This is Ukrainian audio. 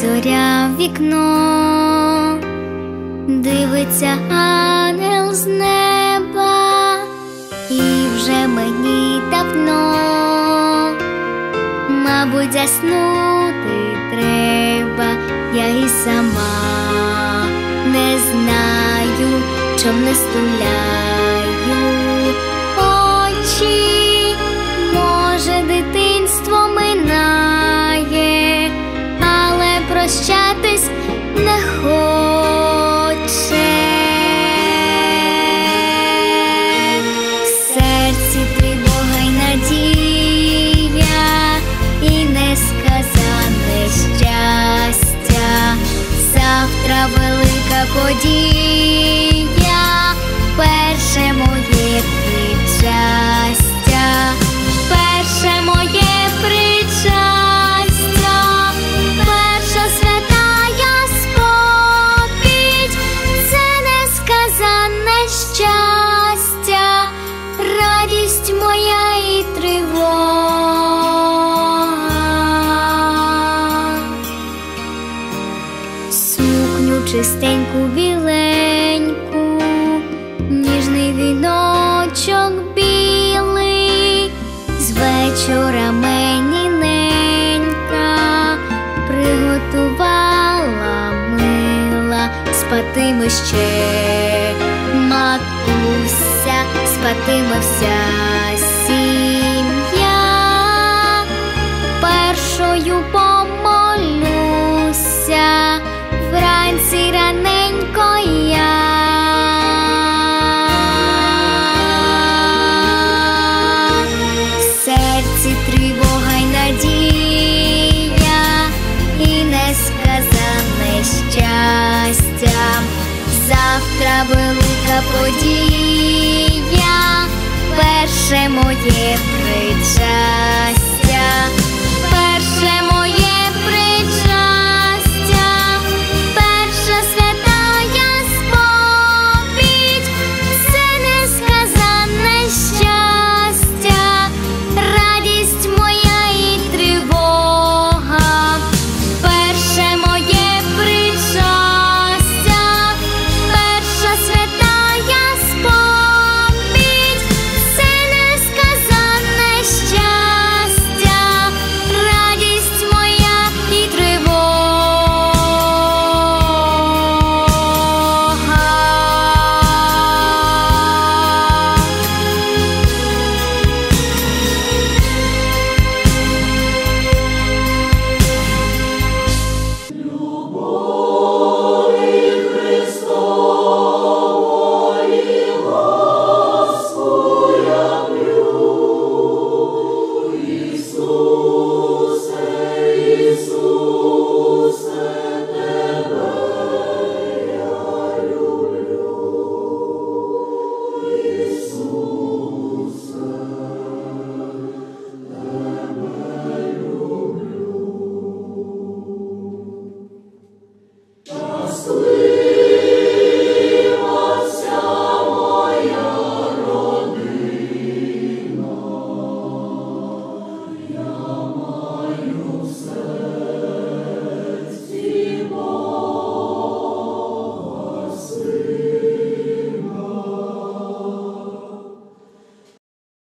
зоря в вікно, дивиться ангел з неба, і вже мені давно, мабуть, заснути треба, я і сама не знаю, чом не стуляю очі, щастя, радість моя і тривога. Сукню чистеньку біленьку, ніжний віночок білий, з вечора мені ненька приготувала мила, спатиме ще матуся, вся сім'я. Першою помолюся. Вранці раненько я. В серці тривога й надія, і несказане щастя, завтра велика подія, перше моє причастя.